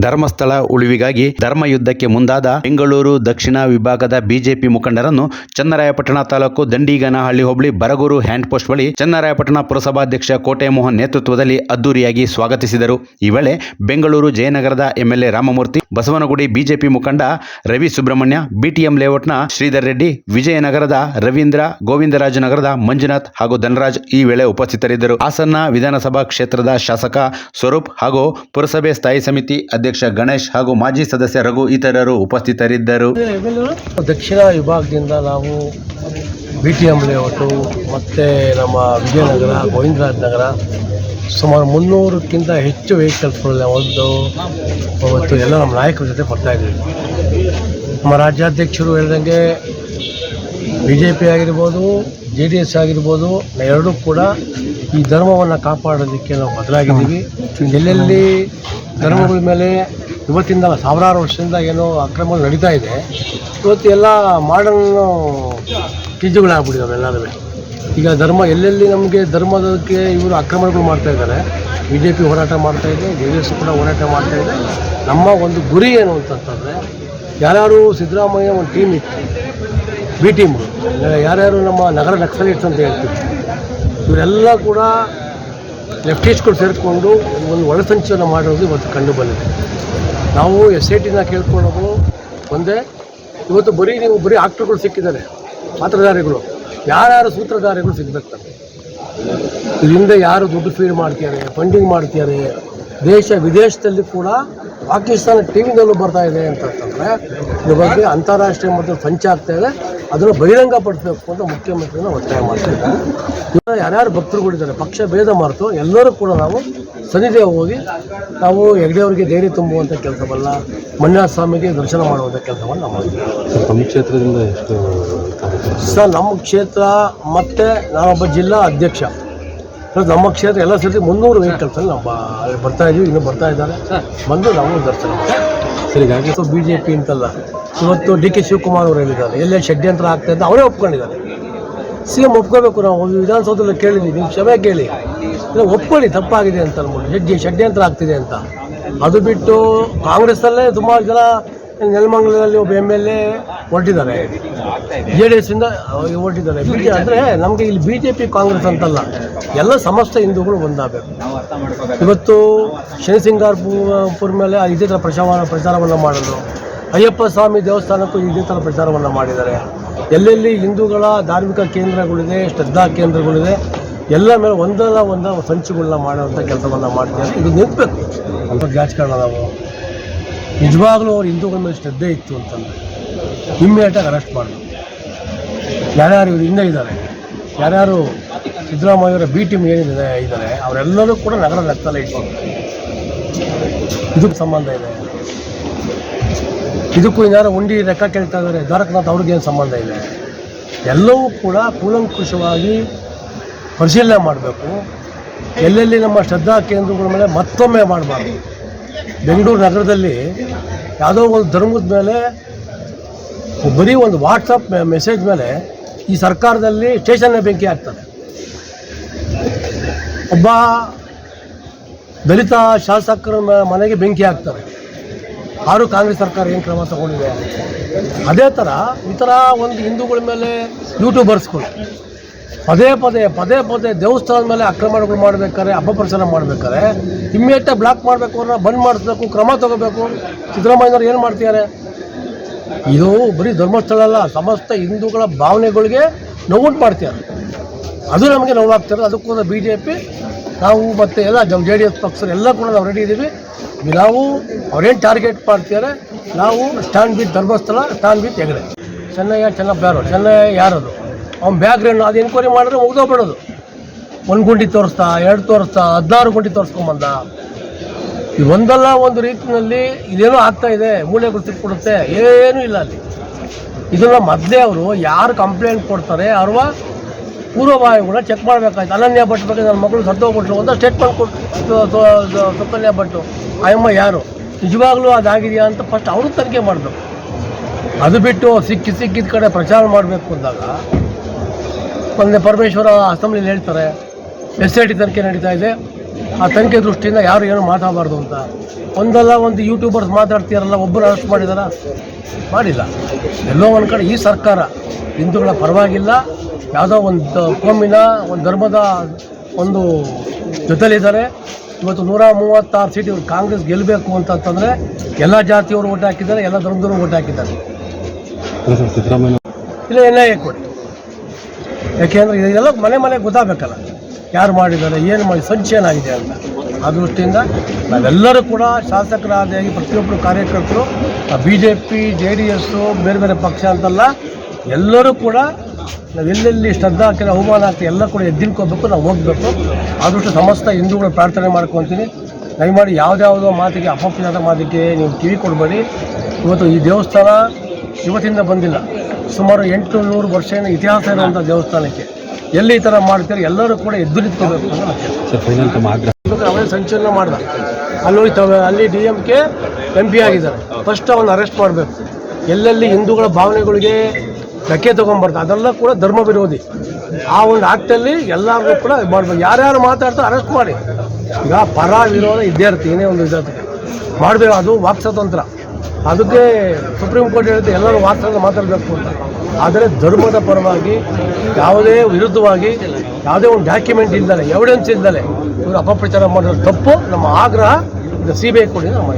ಧರ್ಮಸ್ಥಳ ಉಳಿವಿಗಾಗಿ ಧರ್ಮ ಯುದ್ಧಕ್ಕೆ ಮುಂದಾದ ಬೆಂಗಳೂರು ದಕ್ಷಿಣ ವಿಭಾಗದ ಬಿಜೆಪಿ ಮುಖಂಡರನ್ನು ಚನ್ನರಾಯಪಟ್ಟಣ ತಾಲೂಕು ದಂಡಿಗನಹಳ್ಳಿ ಹೋಬಳಿ ಬರಗೂರು ಹ್ಯಾಂಡ್ ಪೋಸ್ಟ್ ಬಳಿ ಚನ್ನರಾಯಪಟ್ಟಣ ಪುರಸಭಾಧ್ಯಕ್ಷ ಕೋಟೆ ಮೋಹನ್ ನೇತೃತ್ವದಲ್ಲಿ ಅದ್ದೂರಿಯಾಗಿ ಸ್ವಾಗತಿಸಿದರು. ಈ ವೇಳೆ ಬೆಂಗಳೂರು ಜಯನಗರದ ಎಂಎಲ್ಎ ರಾಮಮೂರ್ತಿ ಬಸವನಗುಡಿ ಬಿಜೆಪಿ ಮುಖಂಡ ರವಿ ಸುಬ್ರಹ್ಮಣ್ಯ, ಬಿಟಿಎಂ ಲೇಔಟ್ನ ಶ್ರೀಧರ್ ರೆಡ್ಡಿ, ವಿಜಯನಗರದ ರವೀಂದ್ರ, ಗೋವಿಂದರಾಜನಗರದ ಮಂಜುನಾಥ್ ಹಾಗೂ ಧನರಾಜ್ ಈ ವೇಳೆ ಉಪಸ್ಥಿತರಿದ್ದರು. ಹಾಸನ ವಿಧಾನಸಭಾ ಕ್ಷೇತ್ರದ ಶಾಸಕ ಸ್ವರೂಪ್ ಹಾಗೂ ಪುರಸಭೆ ಸ್ಥಾಯಿ ಸಮಿತಿ ಅಧ್ಯಕ್ಷ ಗಣೇಶ್ ಹಾಗೂ ಮಾಜಿ ಸದಸ್ಯ ರಘು ಇತರರು ಉಪಸ್ಥಿತರಿದ್ದರು. ದಕ್ಷಿಣ ವಿಭಾಗದಿಂದ ನಾವು ಬಿ ಟಿ ಎಂ ಲೇಔಟು ಮತ್ತು ನಮ್ಮ ವಿಜಯನಗರ, ಗೋವಿಂದರಾಜ ನಗರ, ಸುಮಾರು ಮುನ್ನೂರಕ್ಕಿಂತ ಹೆಚ್ಚು ವೆಹಿಕಲ್ಸ್ಗಳನ್ನ ಒಂದು ಅವತ್ತು ಎಲ್ಲ ನಮ್ಮ ನಾಯಕರ ಜೊತೆ ಬರ್ತಾಯಿದ್ದೀವಿ ನಮ್ಮ ರಾಜ್ಯಾಧ್ಯಕ್ಷರು ಹೇಳ್ದಂಗೆ ಬಿ ಜೆ ಪಿ ಆಗಿರ್ಬೋದು ಜೆ ಡಿ ಎಸ್ ಆಗಿರ್ಬೋದು ಎರಡೂ ಕೂಡ ಈ ಧರ್ಮವನ್ನು ಕಾಪಾಡೋದಕ್ಕೆ ನಾವು ಬದಲಾಗಿದ್ದೀವಿ. ಎಲ್ಲೆಲ್ಲಿ ಧರ್ಮಗಳ ಮೇಲೆ ಇವತ್ತಿಂದ ಸಾವಿರಾರು ವರ್ಷದಿಂದ ಏನೋ ಅಕ್ರಮಗಳು ನಡೀತಾ ಇದೆ ಇವತ್ತು ಎಲ್ಲ ಮಾಡರ್ನ್ ಕಿಜುಗಳಾಗ್ಬಿಟ್ಟಿದ್ದಾವೆ ಎಲ್ಲರೂ ಈಗ ಧರ್ಮ ಎಲ್ಲೆಲ್ಲಿ ನಮಗೆ ಧರ್ಮದಕ್ಕೆ ಇವರು ಆಕ್ರಮಣಗಳು ಮಾಡ್ತಾ ಇದ್ದಾರೆ ಬಿ ಜೆ ಪಿ ಹೋರಾಟ ಮಾಡ್ತಾ ಇದೆ ಜೆ ಡಿ ಎಸ್ ಕೂಡ ಹೋರಾಟ ಮಾಡ್ತಾ ಇದೆ. ನಮ್ಮ ಒಂದು ಗುರಿ ಏನು ಅಂತಂತಂದರೆ ಯಾರ್ಯಾರು ಸಿದ್ದರಾಮಯ್ಯ ಒಂದು ಟೀಮ್ ಇತ್ತು ಬಿ ಟೀಮ್ ಯಾರ್ಯಾರು ನಮ್ಮ ನಗರ ನಕ್ಸಲೈಟ್ಸ್ ಅಂತ ಹೇಳ್ತೀವಿ. ಇವರೆಲ್ಲ ಕೂಡ ಲೆಫ್ಟಿಸ್ಟ್ಗಳು ಸೇರಿಕೊಂಡು ಒಂದು ಒಳಸಂಚನ ಮಾಡೋದು ಇವತ್ತು ಕಂಡು ಬಂದಿದೆ. ನಾವು ಎಸ್ ಐ ಟಿನ ಕೇಳ್ಕೊಳ್ಳೋದು ಒಂದೇ, ಇವತ್ತು ಬರೀ ನೀವು ಬರೀ ಆಕ್ಟರ್ಗಳು ಸಿಕ್ಕಿದ್ದಾರೆ. ಪಾತ್ರಧಾರಿಗಳು ಯಾರ್ಯಾರು ಸೂತ್ರಧಾರಿಗಳು ಸಿಗ್ಬೇಕು ಇದರಿಂದ ಯಾರು ದುಡ್ಡು ಫೀಡ್ ಮಾಡ್ತಿದ್ದಾರೆ ಫಂಡಿಂಗ್ ಮಾಡ್ತಿದ್ದಾರೆ ದೇಶ ವಿದೇಶದಲ್ಲಿ ಕೂಡ ಪಾಕಿಸ್ತಾನ ಟಿ ವಿನಲ್ಲೂ ಬರ್ತಾ ಇದೆ ಅಂತಂತಂದರೆ ಇದ್ರ ಬಗ್ಗೆ ಅಂತಾರಾಷ್ಟ್ರೀಯ ಮಟ್ಟದಲ್ಲಿ ಸಂಚ ಆಗ್ತಾ ಇದೆ. ಅದನ್ನು ಬಹಿರಂಗಪಡಿಸಬೇಕು ಅಂತ ಮುಖ್ಯಮಂತ್ರಿನ ಒತ್ತಾಯ ಮಾಡ್ತಾ ಇದ್ದಾರೆ ಇವಾಗ ಯಾರ್ಯಾರು ಭಕ್ತರುಗಳಿದ್ದಾರೆ ಪಕ್ಷ ಭೇದ ಮಾರ್ತು ಎಲ್ಲರೂ ಕೂಡ ನಾವು ಸನ್ನಿಧಿ ಹೋಗಿ ನಾವು ಹೆಗ್ಡೆಯವರಿಗೆ ಧೈರ್ಯ ತುಂಬುವಂಥ ಕೆಲಸವಲ್ಲ ಮಂಜುನಾಥ ಸ್ವಾಮಿಗೆ ದರ್ಶನ ಮಾಡುವಂಥ ಕೆಲಸವನ್ನು ನಾವು ಮಾಡ್ತೀವಿ. ನಮ್ಮ ಕ್ಷೇತ್ರದಿಂದ ಎಷ್ಟು ಸರ್ ನಮ್ಮ ಕ್ಷೇತ್ರ ಮತ್ತು ನಾನೊಬ್ಬ ಜಿಲ್ಲಾ ಅಧ್ಯಕ್ಷ. ಸರ್ ನಮ್ಮ ಕ್ಷೇತ್ರ ಎಲ್ಲ ಸೇರಿ ಮುನ್ನೂರು ವೆಹಿಕಲ್ಸಲ್ಲಿ ನಾವು ಬ- ಬರ್ತಾ ಇದೀವಿ ಇನ್ನೂ ಬರ್ತಾ ಇದ್ದಾರೆ. ಬಂದು ನಾವು ದರ್ಶನ ಸರಿ ಹಾಗೆ ಸೊ ಬಿ ಜೆ ಪಿ ಅಂತಲ್ಲ ಇವತ್ತು ಡಿ ಕೆ ಶಿವಕುಮಾರ್ ಅವರು ಹೇಳಿದ್ದಾರೆ. ಎಲ್ಲೇ ಷಡ್ಯಂತ್ರ ಆಗ್ತಾ ಇದ್ದ ಅವರೇ ಒಪ್ಕೊಂಡಿದ್ದಾರೆ. ಸಿ ಎಂ ಒಪ್ಕೋಬೇಕು ನಾವು ವಿಧಾನಸೌಧದಲ್ಲಿ ಕೇಳಿದ್ವಿ ನೀವು ಕ್ಷಮೆ ಕೇಳಿ. ಇಲ್ಲ ಒಪ್ಕೊಳ್ಳಿ ತಪ್ಪಾಗಿದೆ ಅಂತ ಅನ್ಬೋದು ಷಡ್ಯ ಷಡ್ಯಂತ್ರ ಆಗ್ತಿದೆ ಅಂತ. ಅದು ಬಿಟ್ಟು ಕಾಂಗ್ರೆಸ್ಸಲ್ಲೇ ಸುಮಾರು ಜನ ನೆಲಮಂಗಲದಲ್ಲಿ ಒಬ್ಬ ಎಂ ಎಲ್ ಎ ಹೊರಟಿದ್ದಾರೆ. ಜೆ ಡಿ ಎಸ್ಸಿಂದ ಹೊರಟಿದ್ದಾರೆ. ಬಿ ಜೆ ಅಂದರೆ ನಮಗೆ ಇಲ್ಲಿ ಬಿ ಜೆ ಪಿ ಕಾಂಗ್ರೆಸ್ ಅಂತಲ್ಲ. ಎಲ್ಲ ಸಮಸ್ತ ಹಿಂದೂಗಳು ಒಂದಾಗಬೇಕು. ಇವತ್ತು ಶನಿಸಿಂಗಾರ್ಪುರ ಮೇಲೆ ಇದೇ ಥರ ಪ್ರಚಾರ, ಪ್ರಚಾರವನ್ನು ಮಾಡಿದ್ರು. ಅಯ್ಯಪ್ಪ ಸ್ವಾಮಿ ದೇವಸ್ಥಾನಕ್ಕೂ ಇದೇ ಥರ ಪ್ರಚಾರವನ್ನು ಮಾಡಿದ್ದಾರೆ. ಎಲ್ಲೆಲ್ಲಿ ಹಿಂದೂಗಳ ಧಾರ್ಮಿಕ ಕೇಂದ್ರಗಳಿದೆ, ಶ್ರದ್ಧಾ ಕೇಂದ್ರಗಳಿದೆ, ಎಲ್ಲ ಮೇಲೆ ಒಂದಲ್ಲ ಒಂದ ಸಂಚುಗಳನ್ನ ಮಾಡುವಂಥ ಕೆಲಸವನ್ನು ಮಾಡ್ತಾರೆ ಇದು ನಿಂತಬೇಕು. ಅಂತ ರಾಜಕಾರಣ ನಾವು ನಿಜವಾಗ್ಲೂ ಅವ್ರು ಹಿಂದೂಗಳ ಮೇಲೆ ಶ್ರದ್ಧೆ ಇತ್ತು ಅಂತಂದರೆ ಇಮ್ಮಿಡಿಯೇಟಾಗಿ ಅರೆಸ್ಟ್ ಮಾಡಬೇಕು ಯಾರ್ಯಾರು ಇವ್ರ ಹಿಂದೆ ಇದ್ದಾರೆ, ಯಾರ್ಯಾರು ಸಿದ್ದರಾಮಯ್ಯವರ ಬಿ ಟೀಮ್ ಏನಿದೆ, ಇದ್ದಾರೆ, ಅವರೆಲ್ಲರೂ ಕೂಡ ನಗರ ರಕ್ತಲ್ಲ ಇಟ್ಕೊಂಡು. ಇದಕ್ಕೆ ಸಂಬಂಧ ಇದೆ. ಇದಕ್ಕೂ ಏನಾದರೂ ಉಂಡಿ ರೆಕ್ಕ ಕೇಳ್ತಾ ಇದ್ದಾರೆ, ದ್ವಾರಕನಾಥ್ ಅವ್ರಿಗೇನು ಸಂಬಂಧ ಇದೆ? ಎಲ್ಲವೂ ಕೂಡ ಕೂಲಂಕುಷವಾಗಿ ಪರಿಶೀಲನೆ ಮಾಡಬೇಕು. ಎಲ್ಲೆಲ್ಲಿ ನಮ್ಮ ಶ್ರದ್ಧಾ ಕೇಂದ್ರಗಳ ಮೇಲೆ ಮತ್ತೊಮ್ಮೆ ಮಾಡಬಾರ್ದು. ಬೆಂಗಳೂರು ನಗರದಲ್ಲಿ ಯಾವುದೋ ಒಂದು ಧರ್ಮದ ಮೇಲೆ ಬರೀ ಒಂದು ವಾಟ್ಸಪ್ ಮೆಸೇಜ್ ಮೇಲೆ ಈ ಸರ್ಕಾರದಲ್ಲಿ ಸ್ಟೇಷನ್ನೇ ಬೆಂಕಿ ಆಗ್ತದೆ ಒಬ್ಬ ದಲಿತ ಶಾಸಕರ ಮನೆಗೆ ಬೆಂಕಿ ಹಾಕ್ತಾರೆ. ಆರು ಕಾಂಗ್ರೆಸ್ ಸರ್ಕಾರ ಏನು ಕ್ರಮ ತಗೊಂಡಿದೆ? ಅದೇ ಥರ ಈ ಥರ ಒಂದು ಹಿಂದೂಗಳ ಮೇಲೆ ಯೂಟ್ಯೂಬರ್ಸ್ಗಳು ಪದೇ ಪದೇ ಪದೇ ಪದೇ ದೇವಸ್ಥಾನದ ಮೇಲೆ ಆಕ್ರಮಣಗಳು ಮಾಡಬೇಕಾದ್ರೆ ಅಪಪ್ರಚಾರ ಮಾಡಬೇಕಾದ್ರೆ ಇಮ್ಮಿಡಿಯೇಟಾಗಿ ಬ್ಲಾಕ್ ಮಾಡಬೇಕು ಅನ್ನೋ ಬಂದ್ ಮಾಡಿಸ್ಬೇಕು, ಕ್ರಮ ತಗೋಬೇಕು. ಸಿದ್ದರಾಮಯ್ಯನವ್ರು ಏನು ಮಾಡ್ತಿದ್ದಾರೆ? ಇದು ಬರೀ ಧರ್ಮಸ್ಥಳ ಅಲ್ಲ, ಸಮಸ್ತ ಹಿಂದೂಗಳ ಭಾವನೆಗಳಿಗೆ ನೋವುಂಟು ಮಾಡ್ತಿದ್ದಾರೆ. ಅದು ನಮಗೆ ನೋವಾಗ್ತಿರೋದು ಅದಕ್ಕೋಸ್ಕರ ಬಿ ಜೆ ಪಿ ನಾವು ಮತ್ತು ಎಲ್ಲ ಜೆ ಡಿ ಎಸ್ ಪಕ್ಷರು ಎಲ್ಲ ಕೂಡ ನಾವು ರೆಡಿ ಇದ್ದೀವಿ ನಾವು ಅವ್ರೇನು ಟಾರ್ಗೆಟ್ ಮಾಡ್ತಿದ್ದಾರೆ? ನಾವು stand with Dharmasthala stand with Hegde. Chennayya Chennappa ಯಾರು ಚೆನ್ನಯ್ಯ ಯಾರದು? ಅವ್ನು ಬ್ಯಾಗ್ರೌಂಡ್ ಅದು ಎನ್ಕ್ವೈರಿ ಮಾಡಿದ್ರೆ ಮುಗ್ದೋಗ್ಬಿಡೋದು ಒಂದು ಗುಂಡಿ ತೋರಿಸ್ತಾ, ಎರಡು ತೋರಿಸ್ತಾ, ಹದಿನಾರು ಗುಂಡಿ ತೋರಿಸ್ಕೊಂಬಂದ. ಒಂದಲ್ಲ ಒಂದು ರೀತಿಯಲ್ಲಿ ಇದೇನೋ ಆಗ್ತಾ ಇದೆ ಮೂಳೆಗಳು ಸಿಕ್ಬಿಡುತ್ತೆ ಏನೂ ಇಲ್ಲ ಅಲ್ಲಿ. ಇದನ್ನ ಮೊದಲೇ ಅವರು ಯಾರು ಕಂಪ್ಲೇಂಟ್ ಕೊಡ್ತಾರೆ ಅವ್ರ ಕೂಡ ಚೆಕ್ ಮಾಡಬೇಕಾಯ್ತು. ಅನನ್ಯ ಭಟ್ ಬಗ್ಗೆ ನನ್ನ ಮಗಳು ಸತ್ತೋಗ್ಬಿಟ್ರು ಅಂತ ಸ್ಟೇಟ್ಮೆಂಟ್ ಕೊಟ್ಟು ಸುಕನ್ಯಾ ಭಟ್ಟು ಆಯಮ್ಮ ಯಾರು? ನಿಜವಾಗ್ಲೂ ಅದಾಗಿದೆಯಾ ಅಂತ ಫಸ್ಟ್ ಅವರು ತನಿಖೆ ಮಾಡಬೇಕು. ಅದು ಬಿಟ್ಟು ಸಿಕ್ಕಿ ಸಿಕ್ಕಿದ ಕಡೆ ಪ್ರಚಾರ ಮಾಡಬೇಕು ಅಂದಾಗ ಒಂದೇ ಪರಮೇಶ್ವರ ಅಸೆಂಬ್ಲಿಲಿ ಹೇಳ್ತಾರೆ ಎಸ್ ಐ ಟಿ ತನಿಖೆ ನಡೀತಾ ಇದೆ. ಆ ತನಿಖೆ ದೃಷ್ಟಿಯಿಂದ ಯಾರು ಏನು ಮಾತಾಡಬಾರ್ದು ಅಂತ. ಒಂದಲ್ಲ ಒಂದು ಯೂಟ್ಯೂಬರ್ಸ್ ಮಾತಾಡ್ತೀರಲ್ಲ ಒಬ್ಬರು ಅರೆಸ್ಟ್ ಮಾಡಿದಾರ? ಮಾಡಿಲ್ಲ. ಎಲ್ಲೋ ಒಂದು ಕಡೆ ಈ ಸರ್ಕಾರ ಹಿಂದೂಗಳ ಪರವಾಗಿಲ್ಲ. ಯಾವುದೋ ಒಂದು ಕೋಮಿನ ಒಂದು ಧರ್ಮದ ಒಂದು ಜೊತೆಲಿದ್ದಾರೆ. ಇವತ್ತು ನೂರ ಮೂವತ್ತಾರು ಸೀಟ್ ಇವರು ಕಾಂಗ್ರೆಸ್ ಗೆಲ್ಲಬೇಕು ಅಂತಂತಂದರೆ ಎಲ್ಲ ಜಾತಿಯವರು ಓಟ್ ಹಾಕಿದ್ದಾರೆ ಎಲ್ಲ ಧರ್ಮದವರು ಓಟ್ ಹಾಕಿದ್ದಾರೆ. ಇಲ್ಲ ಎನ್ ಐ ಎ ಕೊಡಿ. ಯಾಕೆಂದರೆ ಇದೆಲ್ಲ ಮನೆ ಮನೆ ಗೊತ್ತಾಗಬೇಕಲ್ಲ. ಯಾರು ಮಾಡಿದ್ದಾರೆ, ಏನು ಮಾಡಿ, ಸಂಚು ಏನಾಗಿದೆ ಅಂತ. ಆ ದೃಷ್ಟಿಯಿಂದ ನಾವೆಲ್ಲರೂ ಕೂಡ ಶಾಸಕರಾದಾಗಿ ಪ್ರತಿಯೊಬ್ಬರು ಕಾರ್ಯಕರ್ತರು B J P J D S ಬೇರೆ ಬೇರೆ ಪಕ್ಷ ಅಂತಲ್ಲ, ಎಲ್ಲರೂ ಕೂಡ ನಾವು ಎಲ್ಲೆಲ್ಲಿ ಶ್ರದ್ಧಾ ಹಾಕಿದ್ರೆ ಅವಮಾನ ಆಗ್ತದೆ, ಎಲ್ಲ ಕೂಡ ಎದ್ದಿನ್ಕೋಬೇಕು ನಾವು ಹೋಗಬೇಕು. ಆದಷ್ಟು ದೃಷ್ಟಿ ಸಮಸ್ತ ಹಿಂದೂಗಳು ಪ್ರಾರ್ಥನೆ ಮಾಡ್ಕೊತೀನಿ. ದಯಮಾಡಿ ಯಾವುದ್ಯಾವುದೋ ಮಾತಿಗೆ ಅಪಪ್ರಚಾರ ಮಾತಿಗೆ ನೀವು ಕಿವಿ ಕೊಡಬೇಡಿ. ಇವತ್ತು ಈ ದೇವಸ್ಥಾನ ಇವತ್ತಿಂದ ಬಂದಿಲ್ಲ. ಸುಮಾರು ಎಂಟು ನೂರು ವರ್ಷದ ಇತಿಹಾಸ ಇರುವಂಥ ದೇವಸ್ಥಾನಕ್ಕೆ. ಎಲ್ಲಿ ಈ ಥರ ಮಾಡ್ತಾರೆ? ಎಲ್ಲರೂ ಕೂಡ ಎದ್ದು ನಿಂತ್ಕೋಬೇಕು ಅಂತ ಸಂಚಲನ ಮಾಡ್ದ. ಅಲ್ಲಿ ಹೋಯ್ತವೆ ಅಲ್ಲಿ D M K M P ಆಗಿದ್ದಾರೆ. ಫಸ್ಟ್ ಅವನ್ನ ಅರೆಸ್ಟ್ ಮಾಡಬೇಕು. ಎಲ್ಲೆಲ್ಲಿ ಹಿಂದೂಗಳ ಭಾವನೆಗಳಿಗೆ ಧಕ್ಕೆ ತೊಗೊಂಬರ್ತಾರೆ ಅದೆಲ್ಲ ಕೂಡ ಧರ್ಮ ವಿರೋಧಿ. ಆ ಒಂದು ಆಕ್ಟಲ್ಲಿ ಎಲ್ಲರಿಗೂ ಕೂಡ ಮಾಡ್ಬೇಕು. ಯಾರ್ಯಾರು ಮಾತಾಡ್ತಾರೆ ಅರೆಸ್ಟ್ ಮಾಡಿ. ಈಗ ಪರ ವಿರೋಧ ಇದ್ದೇ ಇರುತ್ತೆ ಏನೇ ಒಂದು ವಿಚಾರ ಮಾಡಬೇಕು ಅದು ವಾಕ್ ಸ್ವಾತಂತ್ರ್ಯ ಅದಕ್ಕೆ ಸುಪ್ರೀಂ ಕೋರ್ಟ್ ಹೇಳುತ್ತೆ ಎಲ್ಲರೂ ವಾಸ್ತವ ಮಾತಾಡಬೇಕು ಅಂತ. ಆದರೆ ಧರ್ಮದ ಪರವಾಗಿ ಯಾವುದೇ ವಿರುದ್ಧವಾಗಿ ಯಾವುದೇ ಒಂದು ಡಾಕ್ಯುಮೆಂಟ್ ಇಲ್ದಲೆ ಎವಿಡೆನ್ಸ್ ಇಲ್ದಲೆ ಇವರು ಅಪಪ್ರಚಾರ ಮಾಡೋದು ತಪ್ಪು. ನಮ್ಮ ಆಗ್ರಹ ಸಿ ಬಿ ಐ ಕೊಡಿ ನಮ್ಮ